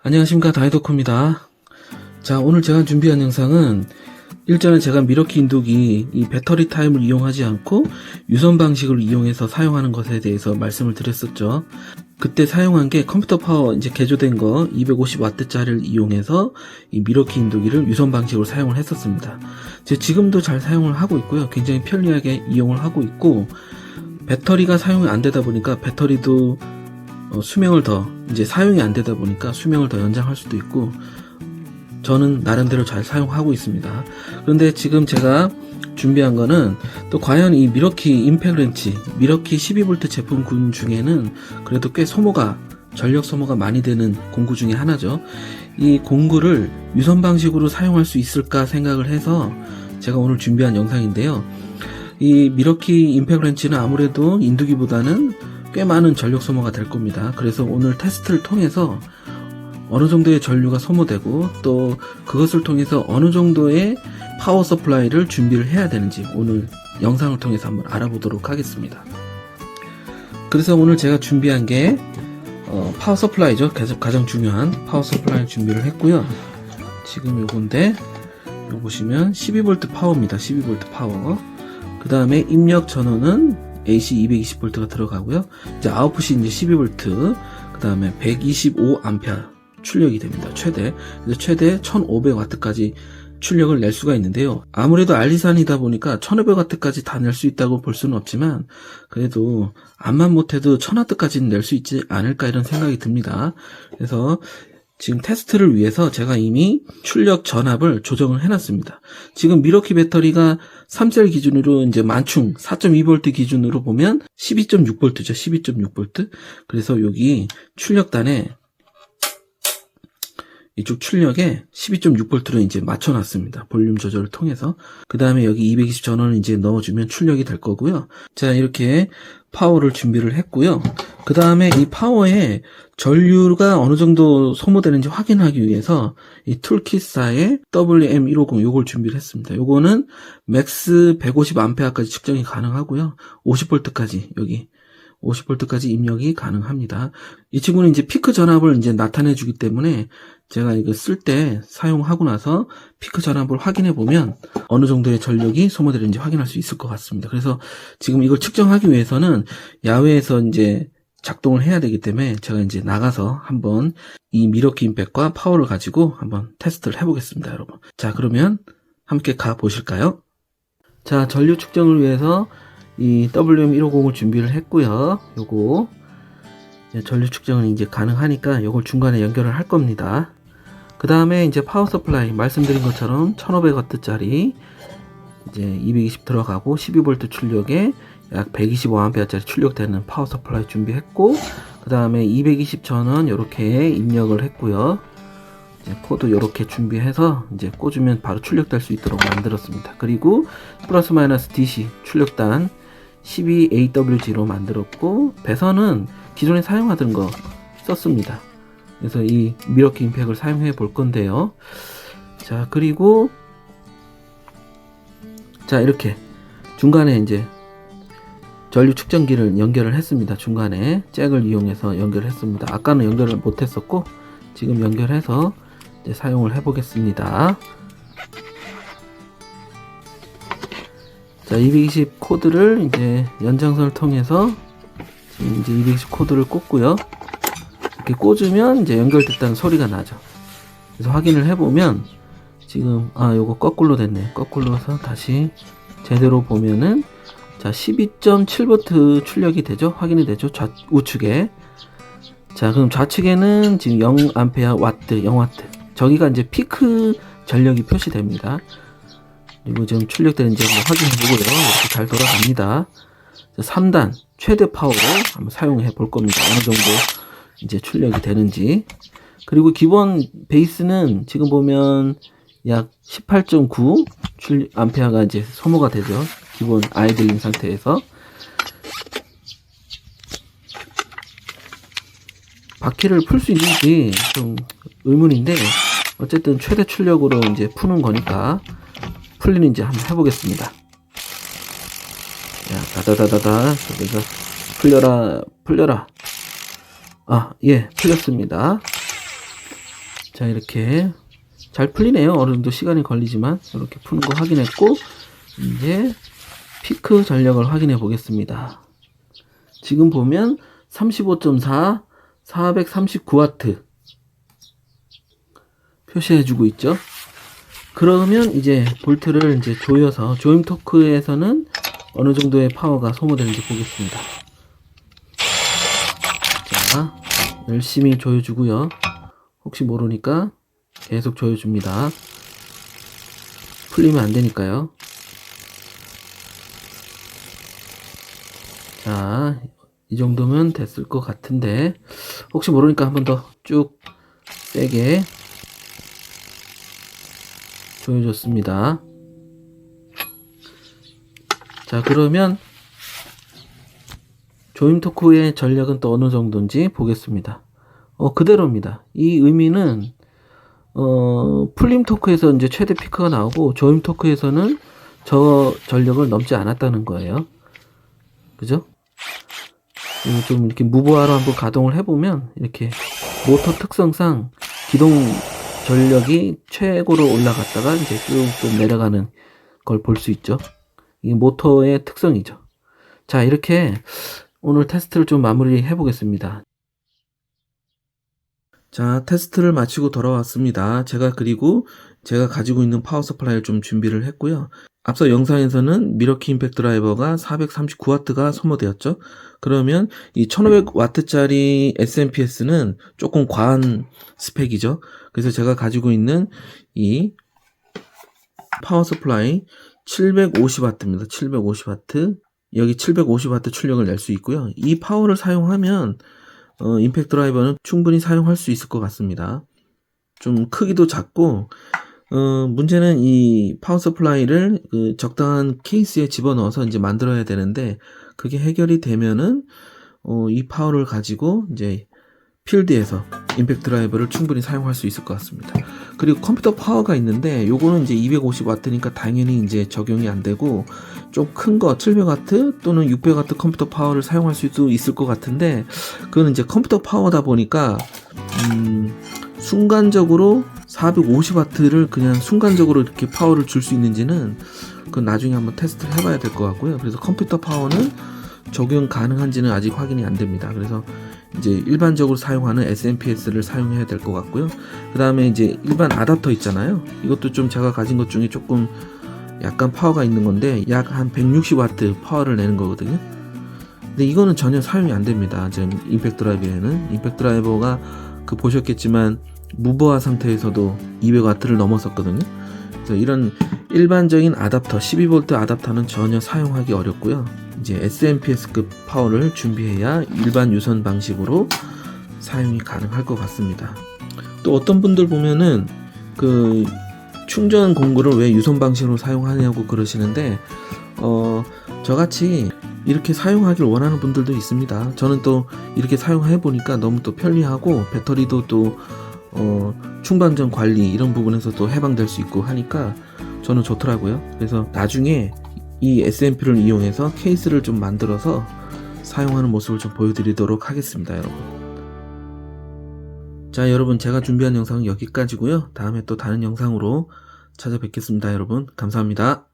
안녕하십니까. 다이도코입니다. 자 오늘 제가 준비한 영상은 일전에 제가 미러키 인두기 이 배터리 타임을 이용하지 않고 유선 방식을 이용해서 사용하는 것에 대해서 말씀을 드렸었죠. 그때 사용한 게 컴퓨터 파워 이제 개조된 거 250W짜리를 이용해서 이 미러키 인두기를 유선 방식으로 사용을 했었습니다. 지금도 잘 사용을 하고 있고요. 굉장히 편리하게 이용을 하고 있고 배터리가 사용이 안 되다 보니까 배터리도 어, 수명을 더 이제 사용이 안 되다 보니까 수명을 더 연장할 수도 있고 저는 나름대로 잘 사용하고 있습니다. 그런데 지금 제가 준비한 거는 또 과연 이 미러키 임팩렌치 미러키 12V 제품군 중에는 그래도 꽤 소모가 전력 소모가 많이 되는 공구 중에 하나죠. 이 공구를 유선 방식으로 사용할 수 있을까 생각을 해서 제가 오늘 준비한 영상인데요. 이 미러키 임팩렌치는 아무래도 인두기보다는 꽤 많은 전력 소모가 될 겁니다. 그래서 오늘 테스트를 통해서 어느 정도의 전류가 소모되고 또 그것을 통해서 어느 정도의 파워 서플라이를 준비를 해야 되는지 오늘 영상을 통해서 한번 알아보도록 하겠습니다. 그래서 오늘 제가 준비한 게 어, 파워 서플라이죠. 가장, 가장 중요한 파워 서플라이 준비를 했고요. 지금 요건데 요 보시면 12V 파워입니다. 12V 파워. 그 다음에 입력 전원은 AC 220V가 들어가고요. 이제 아웃풋이 이제 12V, 그 다음에 125A 출력이 됩니다. 최대. 그래서 최대 1500W까지 출력을 낼 수가 있는데요. 아무래도 알리산이다 보니까 1500W까지 다 낼 수 있다고 볼 수는 없지만, 그래도 암만 못해도 1000W까지는 낼 수 있지 않을까 이런 생각이 듭니다. 그래서 지금 테스트를 위해서 제가 이미 출력 전압을 조정을 해놨습니다. 지금 미러키 배터리가 3셀 기준으로 이제 만충 4.2V 기준으로 보면 12.6V죠. 12.6V. 그래서 여기 출력단에 이쪽 출력에 12.6V로 이제 맞춰놨습니다. 볼륨 조절을 통해서. 그 다음에 여기 220 전원을 이제 넣어주면 출력이 될 거고요. 자, 이렇게 파워를 준비를 했고요. 그 다음에 이 파워에 전류가 어느 정도 소모되는지 확인하기 위해서 이 툴킷사의 WM150 요걸 준비를 했습니다. 요거는 맥스 150A까지 측정이 가능하고요. 50V까지 여기 50V까지 입력이 가능합니다. 이 친구는 이제 피크 전압을 이제 나타내 주기 때문에 제가 이거 쓸 때 사용하고 나서 피크 전압을 확인해 보면 어느 정도의 전력이 소모되는지 확인할 수 있을 것 같습니다. 그래서 지금 이걸 측정하기 위해서는 야외에서 이제 작동을 해야 되기 때문에 제가 이제 나가서 한번 이 미러키 임팩과 파워를 가지고 한번 테스트를 해보겠습니다, 여러분. 자, 그러면 함께 가 보실까요? 자, 전류 측정을 위해서 이 WM150을 준비를 했고요. 요거 이제 전류 측정은 이제 가능하니까 요걸 중간에 연결을 할 겁니다. 그 다음에 이제 파워 서플라이 말씀드린 것처럼 1500W짜리 이제 220 들어가고 12V 출력에 약 125A짜리 출력되는 파워 서플라이 준비했고 그 다음에 220 전원 이렇게 입력을 했고요. 코드 이렇게 준비해서 이제 꽂으면 바로 출력될 수 있도록 만들었습니다. 그리고 플러스 마이너스 DC 출력단 12AWG로 만들었고 배선은 기존에 사용하던 거 썼습니다. 그래서 이 미러키 임팩을 사용해 볼 건데요. 자 그리고 자 이렇게 중간에 이제 전류 측정기를 연결을 했습니다. 중간에 잭을 이용해서 연결을 했습니다. 아까는 연결을 못했었고 지금 연결해서 사용을 해보겠습니다. 자, 220 코드를 이제 연장선을 통해서 지금 이제 220 코드를 꽂고요. 이렇게 꽂으면 이제 연결됐다는 소리가 나죠. 그래서 확인을 해보면 지금 아 요거 거꾸로 됐네. 거꾸로서 다시 제대로 보면은 자 12.7V 출력이 되죠. 확인이 되죠. 좌 우측에 자 그럼 좌측에는 지금 0A 와트 0와트 저기가 이제 피크 전력이 표시됩니다. 그리고 지금 출력되는지 한번 확인해 보고요. 이렇게 잘 돌아갑니다. 3단 최대 파워로 한번 사용해 볼 겁니다. 어느 정도 이제 출력이 되는지. 그리고 기본 베이스는 지금 보면 약 18.9 출, 암페어가 이제 소모가 되죠. 기본 아이들링 상태에서. 바퀴를 풀 수 있는지 좀 의문인데, 어쨌든 최대 출력으로 이제 푸는 거니까, 풀리는지 한번 해보겠습니다. 야, 다다다다다. 그래서 풀려라, 풀려라. 아, 예, 풀렸습니다. 자, 이렇게 잘 풀리네요. 어느 정도 시간이 걸리지만 이렇게 푸는 거 확인했고 이제 피크 전력을 확인해 보겠습니다. 지금 보면 35.4, 439와트 표시해 주고 있죠. 그러면 이제 볼트를 이제 조여서 조임 토크에서는 어느 정도의 파워가 소모되는지 보겠습니다. 자, 열심히 조여주고요. 혹시 모르니까 계속 조여줍니다. 풀리면 안 되니까요. 자, 이 정도면 됐을 것 같은데, 혹시 모르니까 한 번 더 쭉 세게 조여줬습니다. 자, 그러면 조임 토크의 전략은 또 어느 정도인지 보겠습니다. 어, 그대로입니다. 이 의미는 어, 풀림 토크에서 이제 최대 피크가 나오고 조임 토크에서는 저 전력을 넘지 않았다는 거예요. 그죠? 좀 이렇게 무보화로 한번 가동을 해보면 이렇게 모터 특성상 기동 전력이 최고로 올라갔다가 이제 쭉 또 내려가는 걸 볼 수 있죠. 이게 모터의 특성이죠. 자, 이렇게 오늘 테스트를 좀 마무리 해 보겠습니다. 자, 테스트를 마치고 돌아왔습니다. 제가 그리고 제가 가지고 있는 파워 서플라이를 좀 준비를 했고요. 앞서 영상에서는 미러키 임팩트 드라이버가 439W가 소모되었죠. 그러면 이 1500W짜리 SMPS는 조금 과한 스펙이죠. 그래서 제가 가지고 있는 이 파워 서플라이 750W입니다. 750W. 여기 750W 출력을 낼 수 있고요. 이 파워를 사용하면 어, 임팩트 드라이버는 충분히 사용할 수 있을 것 같습니다. 좀 크기도 작고 어, 문제는 이 파워 서플라이를 그 적당한 케이스에 집어넣어서 이제 만들어야 되는데 그게 해결이 되면은 어, 이 파워를 가지고 이제 필드에서 임팩트 드라이버를 충분히 사용할 수 있을 것 같습니다. 그리고 컴퓨터 파워가 있는데 요거는 이제 250W니까 당연히 이제 적용이 안 되고 좀 큰 거 700W 또는 600W 컴퓨터 파워를 사용할 수도 있을 것 같은데 그거는 이제 컴퓨터 파워다 보니까 음, 순간적으로 450W를 그냥 순간적으로 이렇게 파워를 줄 수 있는지는 그건 나중에 한번 테스트를 해봐야 될 것 같고요. 그래서 컴퓨터 파워는 적용 가능한지는 아직 확인이 안 됩니다. 그래서 이제 일반적으로 사용하는 SMPS를 사용해야 될 것 같고요. 그 다음에 이제 일반 아답터 있잖아요. 이것도 좀 제가 가진 것 중에 조금 약간 파워가 있는 건데 약 한 160W 파워를 내는 거거든요. 근데 이거는 전혀 사용이 안 됩니다. 지금 임팩트 드라이버에는 임팩트 드라이버가 그 보셨겠지만 무보화 상태에서도 200W를 넘었었거든요. 그래서 이런 일반적인 아답터 12V 아답터는 전혀 사용하기 어렵고요. 이제 SMPS급 파워를 준비해야 일반 유선 방식으로 사용이 가능할 것 같습니다. 또 어떤 분들 보면은 그 충전 공구를 왜 유선 방식으로 사용하냐고 그러시는데 어 저같이 이렇게 사용하길 원하는 분들도 있습니다. 저는 또 이렇게 사용해 보니까 너무 또 편리하고 배터리도 또 어, 충방전 관리 이런 부분에서 또 해방될 수 있고 하니까 저는 좋더라고요. 그래서 나중에 이 SMP를 이용해서 케이스를 좀 만들어서 사용하는 모습을 좀 보여드리도록 하겠습니다, 여러분. 자, 여러분 제가 준비한 영상은 여기까지고요. 다음에 또 다른 영상으로 찾아뵙겠습니다, 여러분. 감사합니다.